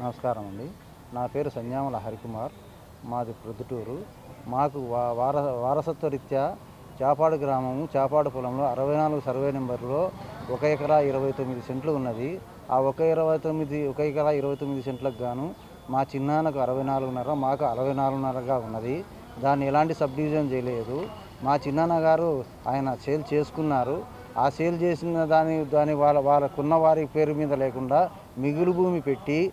నమస్కారం అండి. నా పేరు సంజామల హరికుమార్. మాది ప్రొద్దుటూరు. మాకు వార వారసత్వ రీత్యా చాపాడు గ్రామము చాపాడు పొలంలో అరవై నాలుగు సర్వే నెంబర్లో ఒక ఎకరా ఇరవై తొమ్మిది సెంట్లు ఉన్నది. ఆ ఒక ఇరవై తొమ్మిది ఒక ఎకరా ఇరవై తొమ్మిది సెంట్లకు గాను మా చిన్నాన్నకు అరవై నాలుగున్నర మాకు అరవై నాలుగున్నరగా ఉన్నది. దాన్ని ఎలాంటి సబ్ డివిజన్ చేయలేదు. మా చిన్నాన్న గారు ఆయన సేల్ చేసుకున్నారు. ఆ సేల్ చేసిన దాని దాని వాళ్ళ వాళ్ళకున్న వారి పేరు మీద లేకుండా మిగులు భూమి పెట్టి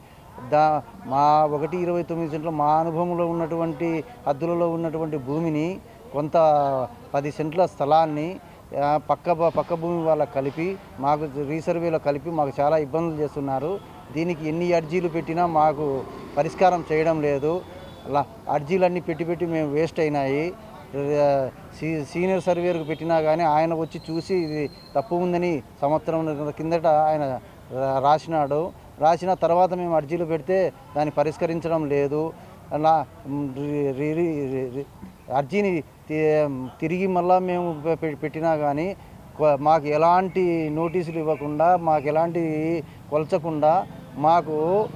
దా మా ఒకటి ఇరవై తొమ్మిది సెంట్లు మా అనుభవంలో ఉన్నటువంటి హద్దులలో ఉన్నటువంటి భూమిని కొంత పది సెంట్ల స్థలాన్ని పక్క పక్క భూమి వాళ్ళకి కలిపి మాకు రీసర్వేలో కలిపి మాకు చాలా ఇబ్బందులు చేస్తున్నారు. దీనికి ఎన్ని అర్జీలు పెట్టినా మాకు పరిష్కారం చేయడం లేదు. అలా అర్జీలన్నీ పెట్టి పెట్టి మేము వేస్ట్ అయినాయి. సీ సీనియర్ సర్వేయర్కి పెట్టినా కానీ ఆయన వచ్చి చూసి ఇది తప్పు ఉందని సంవత్సరం కిందట ఆయన రాసినాడు. రాసిన తర్వాత మేము అర్జీలు పెడితే దాన్ని పరిష్కరించడం లేదు. అలా రి- అర్జీని తి- తిరిగి మళ్ళా మేము పె- పెట్టినా కానీ మాకు ఎలాంటి నోటీసులు ఇవ్వకుండా మాకు ఎలాంటి కొలచకుండా మాకు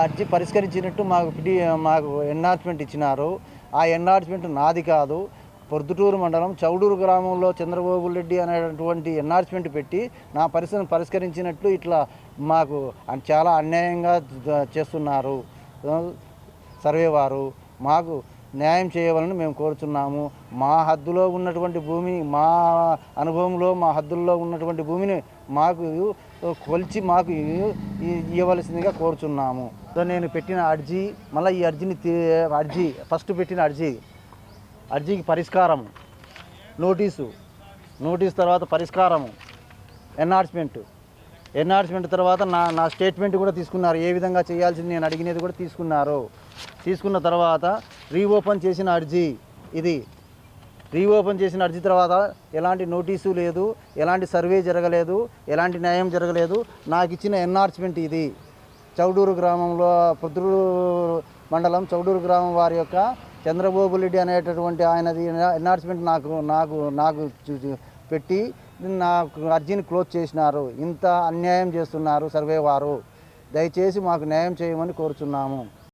అర్జీ పరిష్కరించినట్టు మాకు మాకు ఎన్హార్స్మెంట్ ఇచ్చినారు. ఆ ఎన్హార్స్మెంట్ నాది కాదు. పొద్దుటూరు మండలం చౌడూరు గ్రామంలో చంద్రబాబు రెడ్డి అనేటువంటి ఎన్ఆర్చ్మెంట్ పెట్టి నా పరిస్థితిని పరిష్కరించినట్లు ఇట్లా మాకు చాలా అన్యాయంగా చేస్తున్నారు. సర్వే వారు మాకు న్యాయం చేయవాలని మేము కోరుచున్నాము. మా హద్దులో ఉన్నటువంటి భూమి మా అనుభవంలో మా హద్దుల్లో ఉన్నటువంటి భూమిని మాకు కొలిచి మాకు ఇవ్వవలసిందిగా కోరుచున్నాము. నేను పెట్టిన అర్జీ మళ్ళీ ఈ అర్జీని తీ- అర్జీ ఫస్ట్ పెట్టిన అర్జీ అర్జీకి పరిష్కారము. నోటీసు. నోటీస్ తర్వాత పరిష్కారము. ఎన్హార్స్మెంట్. ఎన్హార్స్మెంట్ తర్వాత నా నా స్టేట్మెంట్ కూడా తీసుకున్నారు. ఏ విధంగా చేయాల్సింది నేను అడిగినది కూడా తీసుకున్నారు. తీసుకున్న తర్వాత రీఓపెన్ చేసిన అర్జీ ఇది. రీఓపెన్ చేసిన అర్జీ తర్వాత ఎలాంటి నోటీసు లేదు ఎలాంటి సర్వే జరగలేదు ఎలాంటి న్యాయం జరగలేదు. నాకు ఇచ్చిన ఎన్హార్స్మెంట్ ఇది. చౌడూరు గ్రామంలో పొద్దురు మండలం చౌడూరు గ్రామం వారి యొక్క చంద్రబాబు రెడ్డి అనేటటువంటి ఆయనది ఎన్హార్స్మెంట్ నాకు నాకు నాకు పెట్టి నాకు అర్జీని క్లోజ్ చేసినారు. ఇంత అన్యాయం చేస్తున్నారు సర్వే వారు దయచేసి మాకు న్యాయం చేయమని కోరుచున్నాము.